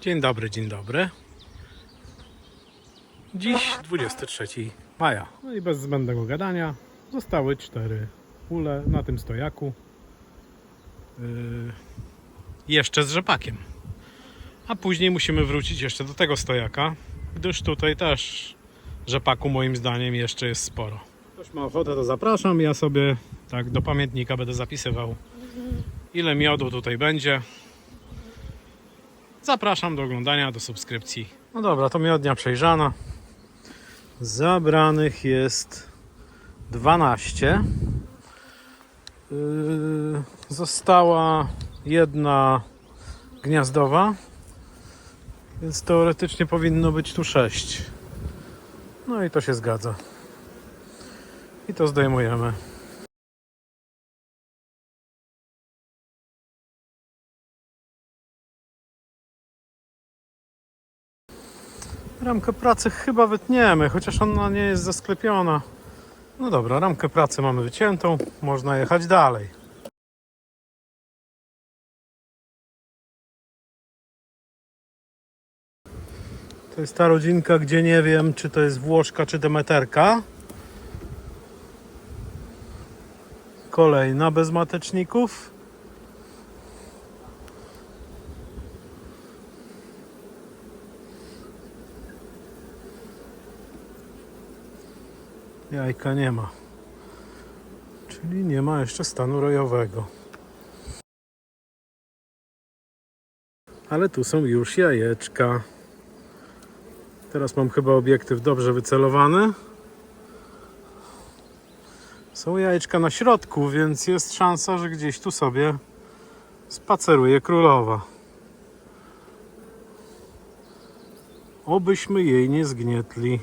Dzień dobry, dzień dobry. Dziś 23 maja. No i bez zbędnego gadania zostały cztery ule na tym stojaku. Yy, jeszcze z rzepakiem. A później musimy wrócić jeszcze do tego stojaka, gdyż tutaj też rzepaku moim zdaniem jeszcze jest sporo. Ktoś ma ochotę, to zapraszam. Ja sobie tak do pamiętnika będę zapisywał ile miodu tutaj będzie. Zapraszam do oglądania, do subskrypcji. No dobra, to miodnia przejrzana. Zabranych jest 12. Yy, została jedna gniazdowa, więc teoretycznie powinno być tu 6. No i to się zgadza. I to zdejmujemy. Ramkę pracy chyba wytniemy, chociaż ona nie jest zasklepiona. No dobra, ramkę pracy mamy wyciętą, można jechać dalej. To jest ta rodzinka, gdzie nie wiem, czy to jest Włoszka, czy Demeterka. Kolejna bez mateczników. Jajka nie ma. Czyli nie ma jeszcze stanu rojowego. Ale tu są już jajeczka. Teraz mam chyba obiektyw dobrze wycelowany. Są jajeczka na środku, więc jest szansa, że gdzieś tu sobie spaceruje królowa. Obyśmy jej nie zgnietli.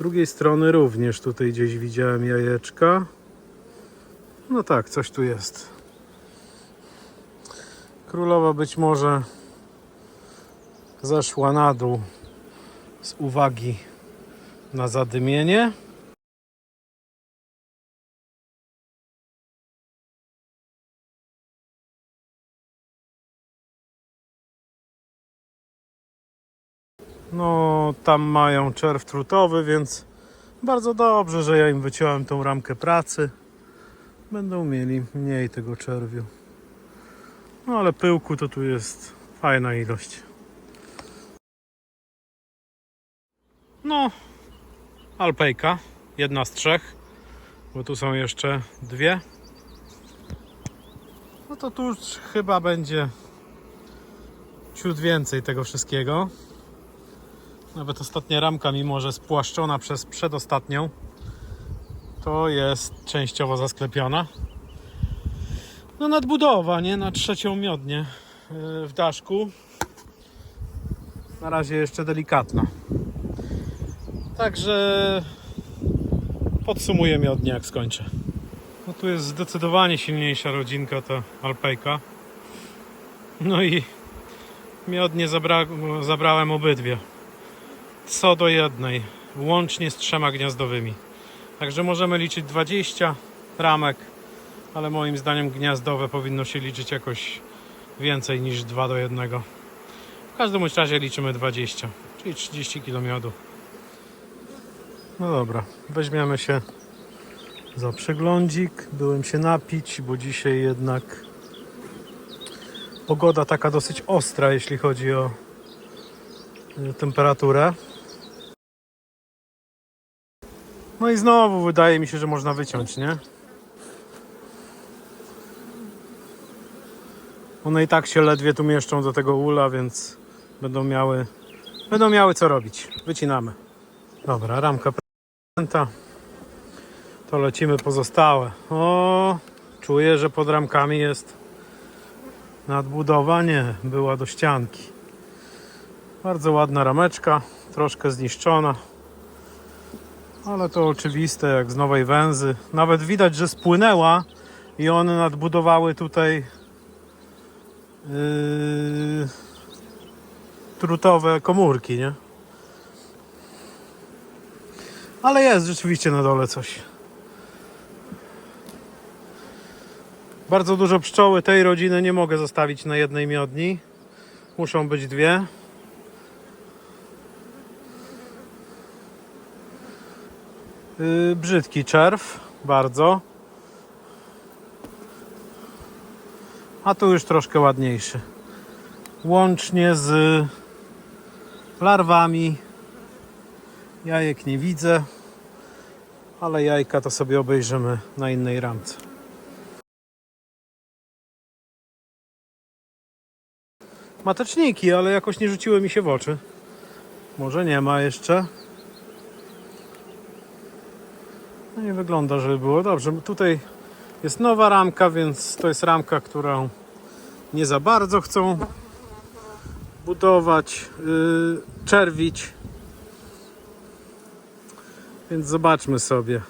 Drugiej strony również tutaj gdzieś widziałem jajeczka. No tak, coś tu jest. Królowa być może zeszła na dół z uwagi na zadymienie. No, tam mają czerw trutowy, więc bardzo dobrze, że ja im wyciąłem tą ramkę pracy. Będą mieli mniej tego czerwiu. No, ale pyłku to tu jest fajna ilość. No, alpejka, jedna z trzech, bo tu są jeszcze dwie. No to tu już chyba będzie ciut więcej tego wszystkiego. Nawet ostatnia ramka, mimo że spłaszczona przez przedostatnią, to jest częściowo zasklepiona. No nadbudowa, nie? Na trzecią miodnię yy, w daszku. Na razie jeszcze delikatna. Także podsumuję miodnię jak skończę. No tu jest zdecydowanie silniejsza rodzinka ta alpejka. No i miodnie zabra zabrałem obydwie co do jednej, łącznie z trzema gniazdowymi. Także możemy liczyć 20 ramek, ale moim zdaniem gniazdowe powinno się liczyć jakoś więcej niż 2 do 1. W każdym razie liczymy 20, czyli 30 kg miodu. No dobra, weźmiemy się za przeglądzik. Byłem się napić, bo dzisiaj jednak pogoda taka dosyć ostra, jeśli chodzi o y, temperaturę. No i znowu wydaje mi się, że można wyciąć, nie? One i tak się ledwie tu mieszczą do tego ula, więc będą miały, będą miały co robić. Wycinamy. Dobra, ramka prezenta. To lecimy pozostałe. O, czuję, że pod ramkami jest nadbudowa. Nie, była do ścianki. Bardzo ładna rameczka, troszkę zniszczona. Ale to oczywiste, jak z nowej węzy. Nawet widać, że spłynęła i one nadbudowały tutaj yy, trutowe komórki, nie? Ale jest rzeczywiście na dole coś. Bardzo dużo pszczoły tej rodziny nie mogę zostawić na jednej miodni. Muszą być dwie. Yy, brzydki czerw, bardzo. A tu już troszkę ładniejszy. Łącznie z larwami. Jajek nie widzę, ale jajka to sobie obejrzymy na innej ramce. Mateczniki, ale jakoś nie rzuciły mi się w oczy. Może nie ma jeszcze. No nie wygląda, żeby było dobrze. Tutaj jest nowa ramka, więc to jest ramka, którą nie za bardzo chcą budować, yy, czerwić. Więc zobaczmy sobie.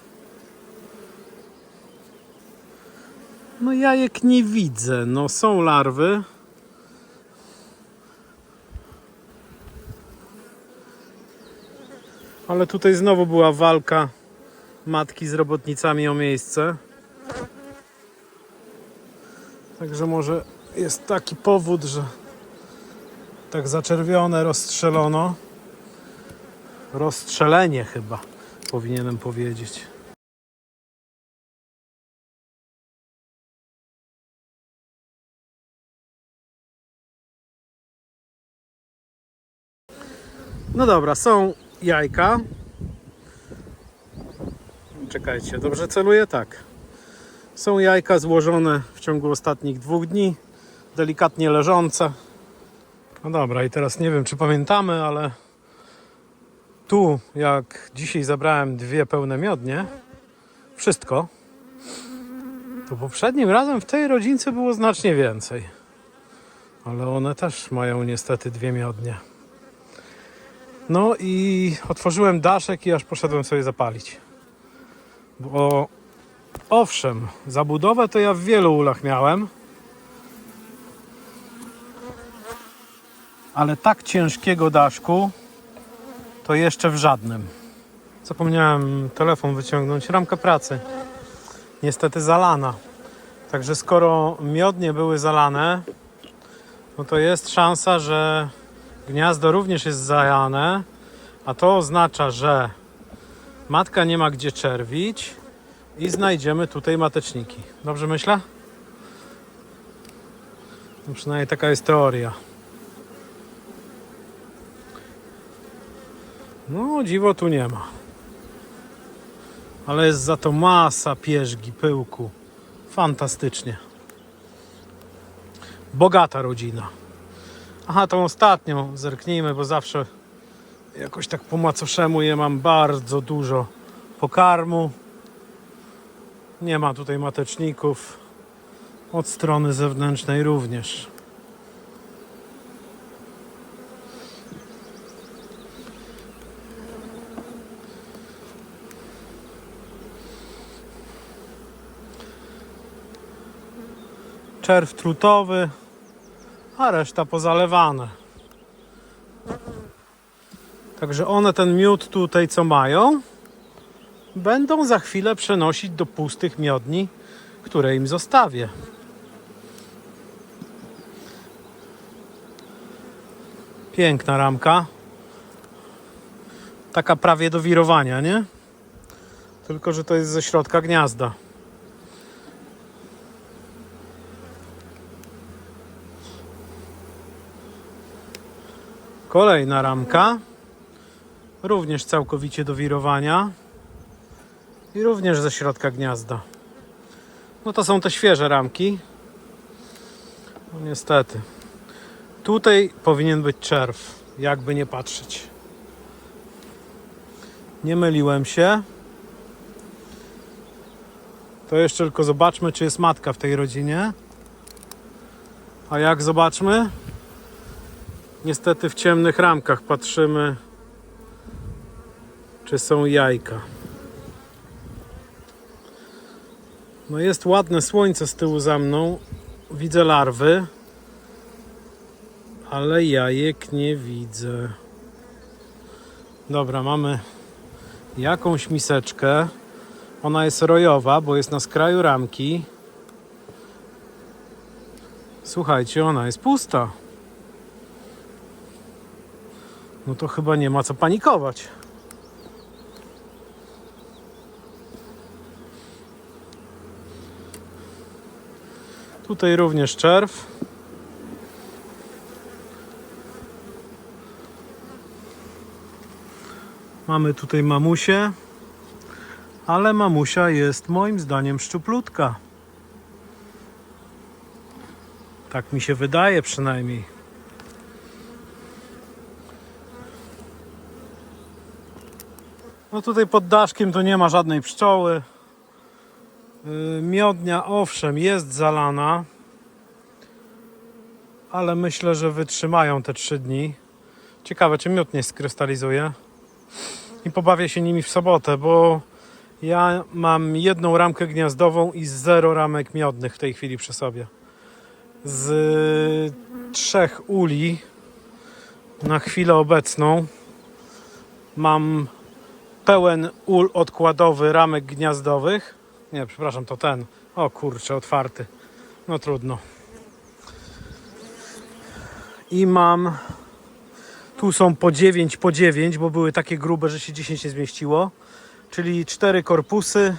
No jajek nie widzę. No są larwy. Ale tutaj znowu była walka matki z robotnicami o miejsce. Także może jest taki powód, że tak zaczerwione rozstrzelono. Rozstrzelenie chyba powinienem powiedzieć. No dobra, są jajka. Czekajcie, dobrze celuję? Tak. Są jajka złożone w ciągu ostatnich dwóch dni, delikatnie leżące. No dobra, i teraz nie wiem, czy pamiętamy, ale tu, jak dzisiaj zabrałem dwie pełne miodnie, wszystko, to poprzednim razem w tej rodzince było znacznie więcej. Ale one też mają niestety dwie miodnie. No i otworzyłem daszek i aż poszedłem sobie zapalić. Bo owszem, zabudowę to ja w wielu ulach miałem. Ale tak ciężkiego daszku to jeszcze w żadnym. Zapomniałem telefon wyciągnąć, ramka pracy. Niestety zalana. Także skoro miodnie były zalane, no to jest szansa, że gniazdo również jest zajane, a to oznacza, że matka nie ma gdzie czerwić i znajdziemy tutaj mateczniki. Dobrze myślę? No przynajmniej taka jest teoria. No, dziwo tu nie ma. Ale jest za to masa pierzgi, pyłku. Fantastycznie. Bogata rodzina. Aha, tą ostatnią zerknijmy, bo zawsze jakoś tak po macoszemu je mam bardzo dużo pokarmu. Nie ma tutaj mateczników. Od strony zewnętrznej również. Czerw trutowy, a reszta pozalewane. Także one ten miód tutaj co mają, będą za chwilę przenosić do pustych miodni, które im zostawię. Piękna ramka. Taka prawie do wirowania, nie? Tylko, że to jest ze środka gniazda. Kolejna ramka. Również całkowicie do wirowania. I również ze środka gniazda. No to są te świeże ramki. No niestety. Tutaj powinien być czerw, jakby nie patrzeć. Nie myliłem się. To jeszcze tylko zobaczmy, czy jest matka w tej rodzinie. A jak zobaczmy? Niestety w ciemnych ramkach patrzymy, czy są jajka. No jest ładne słońce z tyłu za mną. Widzę larwy, ale jajek nie widzę. Dobra, mamy jakąś miseczkę. Ona jest rojowa, bo jest na skraju ramki. Słuchajcie, ona jest pusta. No to chyba nie ma co panikować. Tutaj również czerw. Mamy tutaj mamusię, ale mamusia jest moim zdaniem szczuplutka. Tak mi się wydaje przynajmniej. No tutaj pod daszkiem to nie ma żadnej pszczoły. Yy, Miodnia owszem jest zalana, ale myślę, że wytrzymają te trzy dni. Ciekawe, czy miód nie skrystalizuje. I pobawię się nimi w sobotę, bo ja mam jedną ramkę gniazdową i zero ramek miodnych w tej chwili przy sobie. Z trzech uli na chwilę obecną mam pełen ul odkładowy ramek gniazdowych. Nie, przepraszam, to ten. O kurczę, otwarty. No trudno. I mam. Tu są po 9 po 9, bo były takie grube, że się 10 nie zmieściło. Czyli 4 korpusy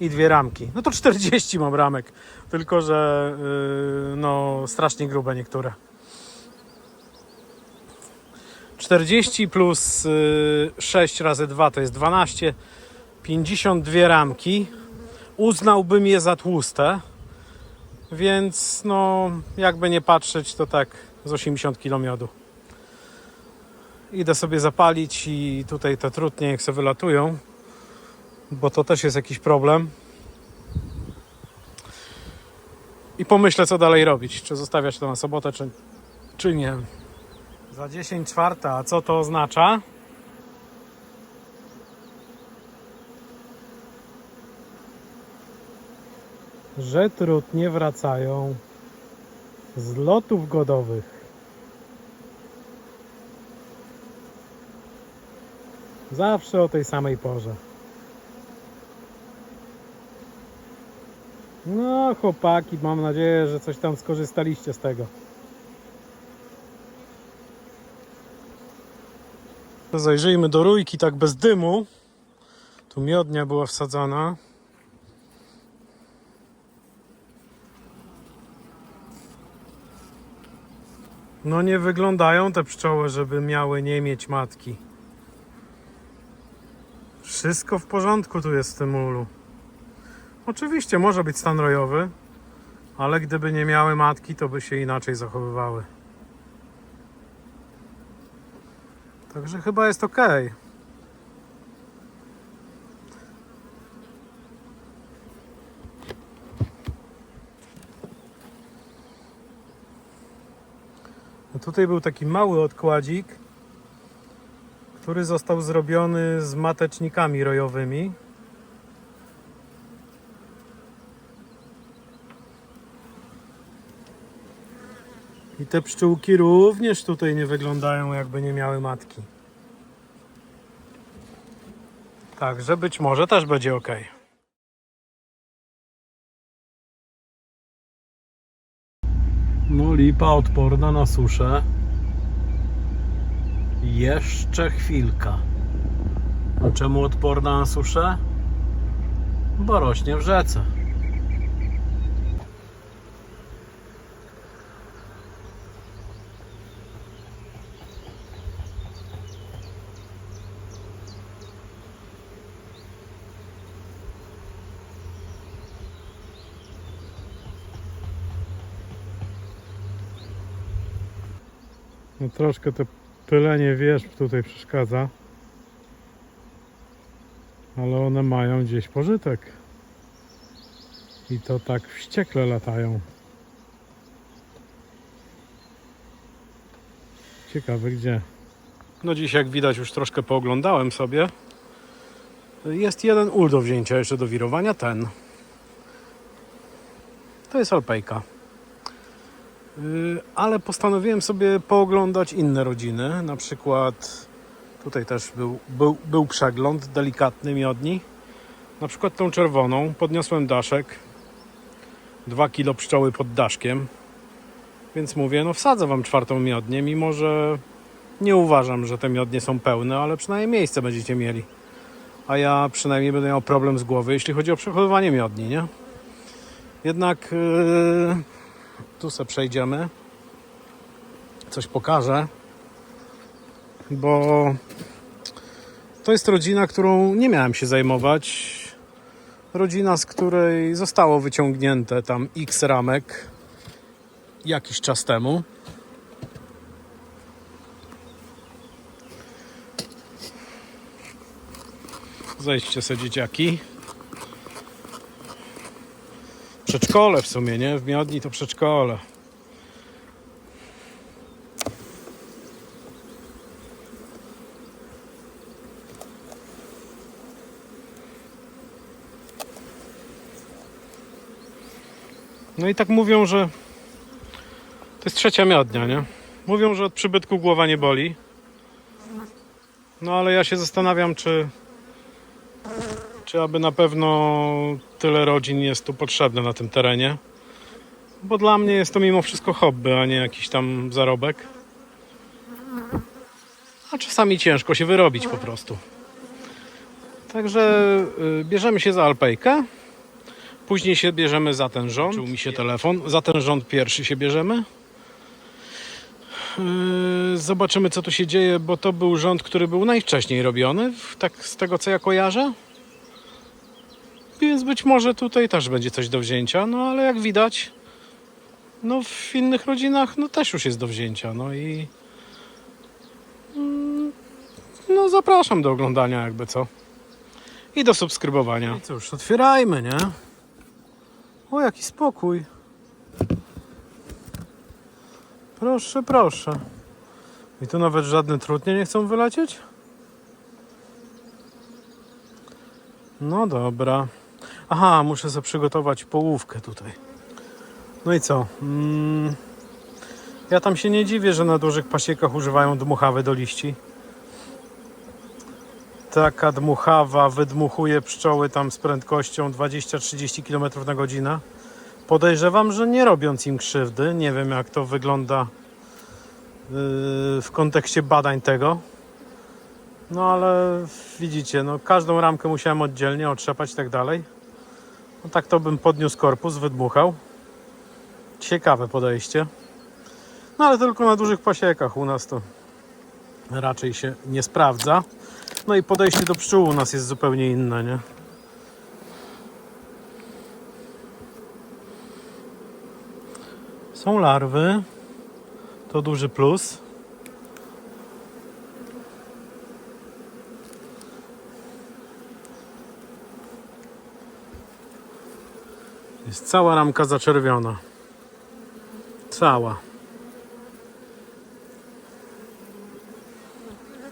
i dwie ramki. No to 40 mam ramek. Tylko, że yy, no strasznie grube niektóre. 40 plus y, 6 razy 2 to jest 12. 52 ramki. Uznałbym je za tłuste. Więc no, jakby nie patrzeć, to tak z 80 kg miodu. Idę sobie zapalić i tutaj te trutnie jak sobie wylatują, bo to też jest jakiś problem. I pomyślę, co dalej robić. Czy zostawiać to na sobotę, czy, czy nie. Za 10 czwarta, a co to oznacza? Że trutnie wracają z lotów godowych. Zawsze o tej samej porze. No, chłopaki, mam nadzieję, że coś tam skorzystaliście z tego. Zajrzyjmy do rójki tak bez dymu. Tu miodnia była wsadzona. No nie wyglądają te pszczoły, żeby miały nie mieć matki. Wszystko w porządku tu jest w tym ulu. Oczywiście może być stan rojowy, ale gdyby nie miały matki, to by się inaczej zachowywały. Także chyba jest ok. Tutaj był taki mały odkładzik, który został zrobiony z matecznikami rojowymi. I te pszczółki również tutaj nie wyglądają jakby nie miały matki. Także być może też będzie ok. Lipa odporna na suszę. Jeszcze chwilka. A czemu odporna na suszę? Bo rośnie w rzece. No troszkę to pylenie wierzb tutaj przeszkadza. Ale one mają gdzieś pożytek. I to tak wściekle latają. Ciekawe gdzie. No dziś jak widać już troszkę pooglądałem sobie. Jest jeden ul do wzięcia jeszcze do wirowania, ten. To jest alpejka. Yy, ale postanowiłem sobie pooglądać inne rodziny. Na przykład tutaj też był, był, był przegląd delikatny miodni. Na przykład tą czerwoną. Podniosłem daszek. 2 kilo pszczoły pod daszkiem. Więc mówię, no wsadzę wam czwartą miodnię, mimo że Nie uważam, że te miodnie są pełne, ale przynajmniej miejsce będziecie mieli. A ja przynajmniej będę miał problem z głowy, jeśli chodzi o przechowywanie miodni, nie? Jednak yy, tu se przejdziemy. Coś pokażę. Bo to jest rodzina, którą nie miałem się zajmować. Rodzina, z której zostało wyciągnięte tam x ramek jakiś czas temu. Zejdźcie sobie dzieciaki. Przedszkole w sumie, nie? W Miodni to przedszkole. No i tak mówią, że to jest trzecia miodnia, nie? Mówią, że od przybytku głowa nie boli. No ale ja się zastanawiam, czy czy aby na pewno tyle rodzin jest tu potrzebne na tym terenie. Bo dla mnie jest to mimo wszystko hobby, a nie jakiś tam zarobek. A czasami ciężko się wyrobić po prostu. Także y, bierzemy się za alpejkę. Później się bierzemy za ten rząd. Czuł mi się telefon. Za ten rząd pierwszy się bierzemy. Yy, Zobaczymy, co tu się dzieje, bo to był rząd, który był najwcześniej robiony, tak z tego co ja kojarzę. Więc być może tutaj też będzie coś do wzięcia, no ale jak widać, no w innych rodzinach no też już jest do wzięcia, no i mm, no zapraszam do oglądania jakby co i do subskrybowania. I cóż, otwierajmy, nie? O, jaki spokój. Proszę, proszę. I tu nawet żadne trudnie nie chcą wylecieć? No dobra. Aha, muszę sobie przygotować połówkę tutaj. No i co? Mm, ja tam się nie dziwię, że na dużych pasiekach używają dmuchawy do liści. Taka dmuchawa wydmuchuje pszczoły tam z prędkością 20-30 km na godzinę. Podejrzewam, że nie robiąc im krzywdy. Nie wiem, jak to wygląda yy, w kontekście badań tego. No ale widzicie, no każdą ramkę musiałem oddzielnie otrzepać i tak dalej. No tak to bym podniósł korpus, wydmuchał. Ciekawe podejście. No ale tylko na dużych pasiekach u nas to raczej się nie sprawdza. No i podejście do pszczół u nas jest zupełnie inne, nie? Są larwy. To duży plus. Jest cała ramka zaczerwiona. Cała.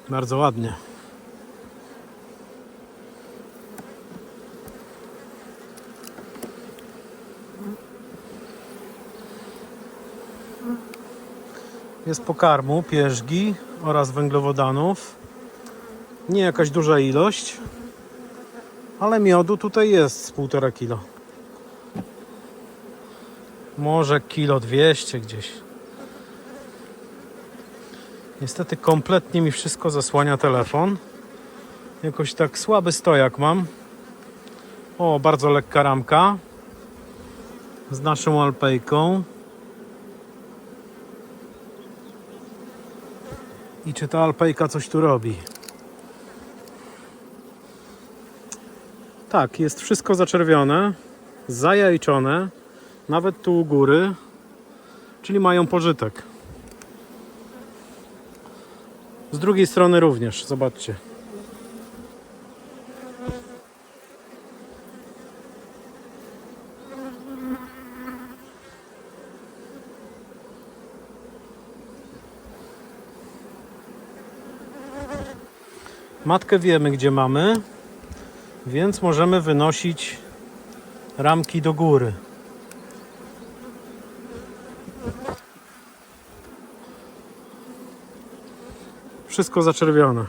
Bardzo ładnie. Jest pokarmu, pierzgi oraz węglowodanów. Nie jakaś duża ilość, ale miodu tutaj jest z półtora kilo. Może kilo 200 gdzieś. Niestety kompletnie mi wszystko zasłania telefon. Jakoś tak słaby stojak mam. O, bardzo lekka ramka. Z naszą alpejką. I czy ta alpejka coś tu robi? Tak, jest wszystko zaczerwione, zajajczone, nawet tu u góry, czyli mają pożytek. Z drugiej strony również, zobaczcie. Matkę wiemy, gdzie mamy, więc możemy wynosić ramki do góry. Wszystko zaczerwione.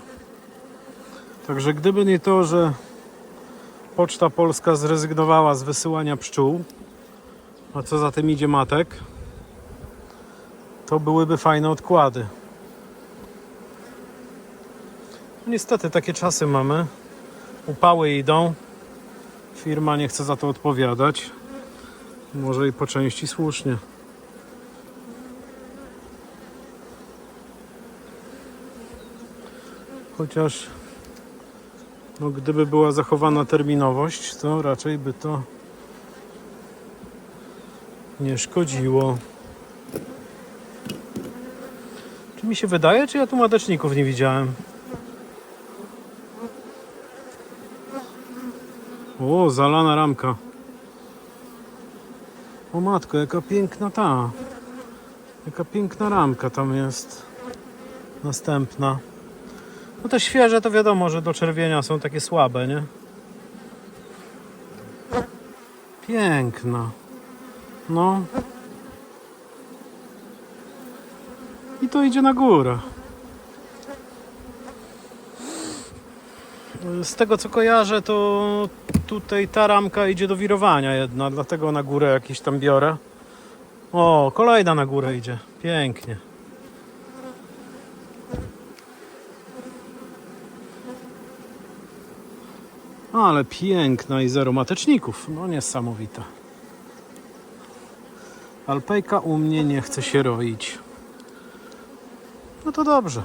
Także gdyby nie to, że Poczta Polska zrezygnowała z wysyłania pszczół, a co za tym idzie matek, to byłyby fajne odkłady. Niestety takie czasy mamy. Upały idą. Firma nie chce za to odpowiadać. Może i po części słusznie. Chociaż no, gdyby była zachowana terminowość, to raczej by to nie szkodziło. Czy mi się wydaje, czy ja tu mateczników nie widziałem? O, zalana ramka. O matko, jaka piękna ta. Jaka piękna ramka tam jest. Następna. No te świeże to wiadomo, że do czerwienia są takie słabe, nie? Piękna. No. I to idzie na górę. Z tego co kojarzę, to tutaj ta ramka idzie do wirowania jedna, dlatego na górę jakiś tam biorę. O, kolejna na górę idzie. Pięknie. Ale piękna i zero mateczników. No niesamowita. Alpejka u mnie nie chce się roić. No to dobrze.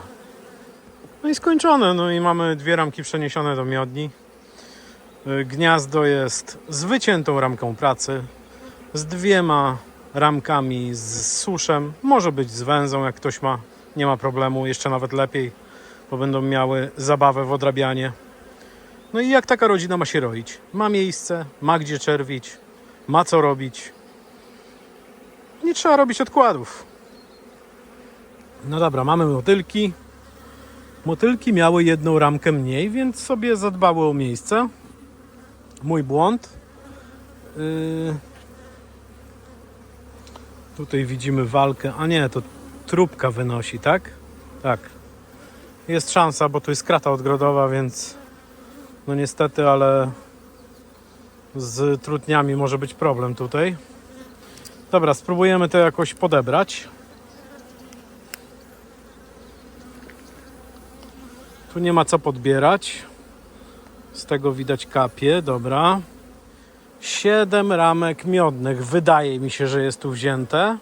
No i skończone. No i mamy dwie ramki przeniesione do miodni. Y, Gniazdo jest z wyciętą ramką pracy, z dwiema ramkami z suszem, może być z węzą, jak ktoś ma, nie ma problemu, jeszcze nawet lepiej, bo będą miały zabawę w odrabianie. No i jak taka rodzina ma się roić? Ma miejsce, ma gdzie czerwić, ma co robić. Nie trzeba robić odkładów. No dobra, mamy motylki. Motylki miały jedną ramkę mniej, więc sobie zadbały o miejsce. Mój błąd. Yy... Tutaj widzimy walkę. A nie, to trubka wynosi, tak? Tak. Jest szansa, bo tu jest krata odgrodowa, więc no niestety, ale z trutniami może być problem tutaj. Dobra, spróbujemy to jakoś podebrać. Tu nie ma co podbierać. Z tego widać kapie, dobra. Siedem ramek miodnych, wydaje mi się, że jest tu wzięte.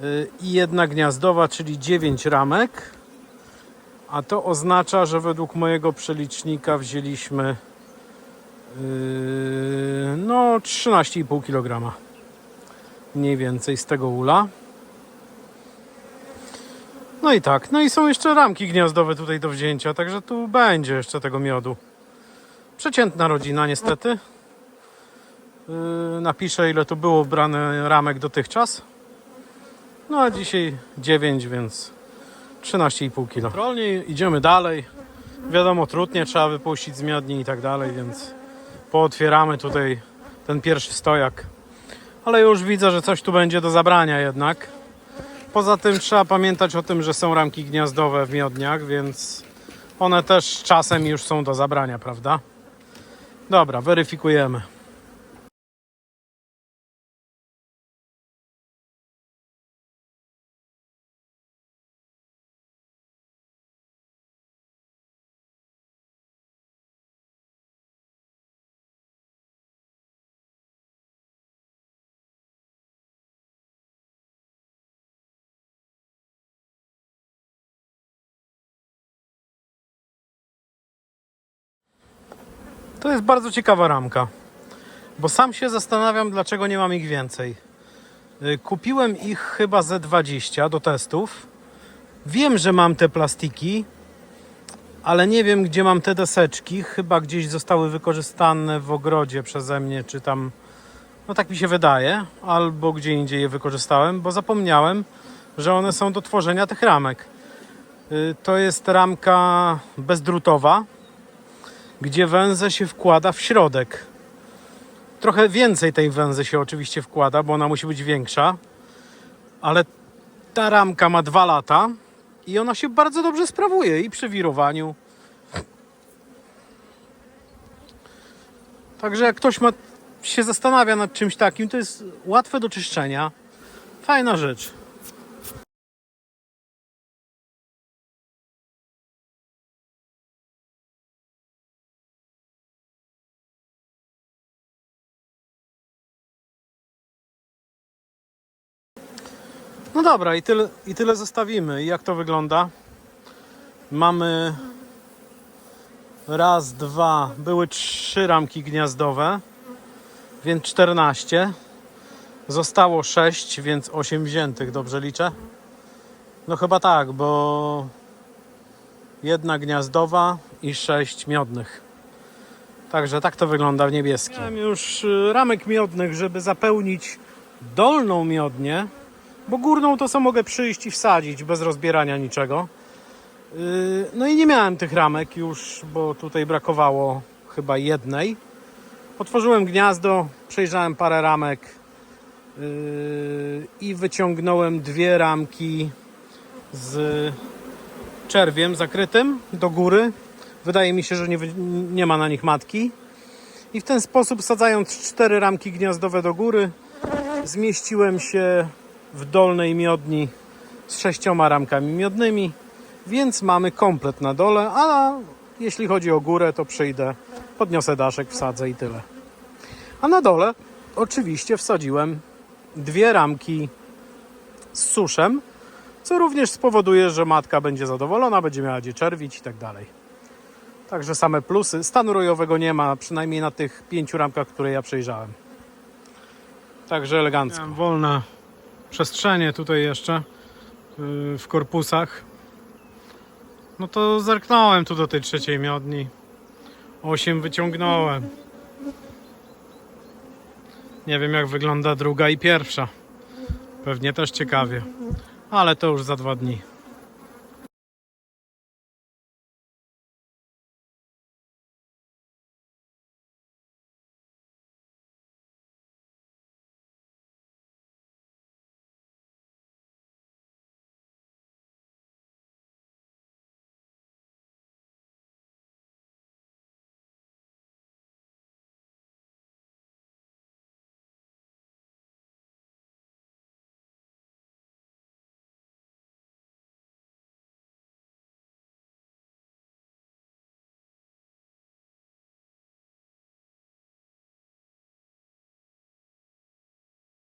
Yy, I jedna gniazdowa, czyli 9 ramek. A to oznacza, że według mojego przelicznika wzięliśmy yy, no 13,5 kg. Mniej więcej z tego ula. No i tak, no i są jeszcze ramki gniazdowe tutaj do wzięcia, także tu będzie jeszcze tego miodu. Przeciętna rodzina niestety. Yy, napiszę ile tu było wbrane ramek dotychczas. No a dzisiaj 9, więc 13,5 kg. Rolnie idziemy dalej. Wiadomo, trudnie trzeba wypuścić z miodni i tak dalej, więc pootwieramy tutaj ten pierwszy stojak. Ale już widzę, że coś tu będzie do zabrania jednak. Poza tym trzeba pamiętać o tym, że są ramki gniazdowe w miodniach, więc one też czasem już są do zabrania, prawda? Dobra, weryfikujemy. To jest bardzo ciekawa ramka, bo sam się zastanawiam, dlaczego nie mam ich więcej. Y, Kupiłem ich chyba ze 20 do testów. Wiem, że mam te plastiki, ale nie wiem, gdzie mam te deseczki. Chyba gdzieś zostały wykorzystane w ogrodzie przeze mnie, czy tam. No tak mi się wydaje, albo gdzie indziej je wykorzystałem, bo zapomniałem, że one są do tworzenia tych ramek. Y, To jest ramka bezdrutowa, gdzie węzę się wkłada w środek. Trochę więcej tej węzy się oczywiście wkłada, bo ona musi być większa, ale ta ramka ma dwa lata i ona się bardzo dobrze sprawuje i przy wirowaniu. Także jak ktoś ma, się zastanawia nad czymś takim, to jest łatwe do czyszczenia. Fajna rzecz. No dobra, i tyle, i tyle zostawimy. I jak to wygląda? Mamy raz, dwa, były trzy ramki gniazdowe, więc 14. Zostało 6, więc 8 wziętych, dobrze liczę? No chyba tak, bo jedna gniazdowa i 6 miodnych. Także tak to wygląda w niebieskim. Miałem już y, ramek miodnych, żeby zapełnić dolną miodnię, bo górną to co mogę przyjść i wsadzić bez rozbierania niczego. Yy, No i nie miałem tych ramek już, bo tutaj brakowało chyba jednej. Otworzyłem gniazdo, przejrzałem parę ramek yy, i wyciągnąłem dwie ramki z czerwiem zakrytym do góry. Wydaje mi się, że nie, nie ma na nich matki. I w ten sposób, sadzając cztery ramki gniazdowe do góry, zmieściłem się w dolnej miodni z sześcioma ramkami miodnymi, więc mamy komplet na dole, a jeśli chodzi o górę, to przyjdę, podniosę daszek, wsadzę i tyle. A na dole oczywiście wsadziłem dwie ramki z suszem, co również spowoduje, że matka będzie zadowolona, będzie miała gdzie czerwić i tak dalej. Także same plusy. Stanu rojowego nie ma, przynajmniej na tych pięciu ramkach, które ja przejrzałem. Także elegancko. Miałem wolne przestrzenie tutaj jeszcze yy, w korpusach. No to zerknąłem tu do tej trzeciej miodni. Osiem wyciągnąłem. Nie wiem jak wygląda druga i pierwsza. Pewnie też ciekawie. Ale to już za dwa dni.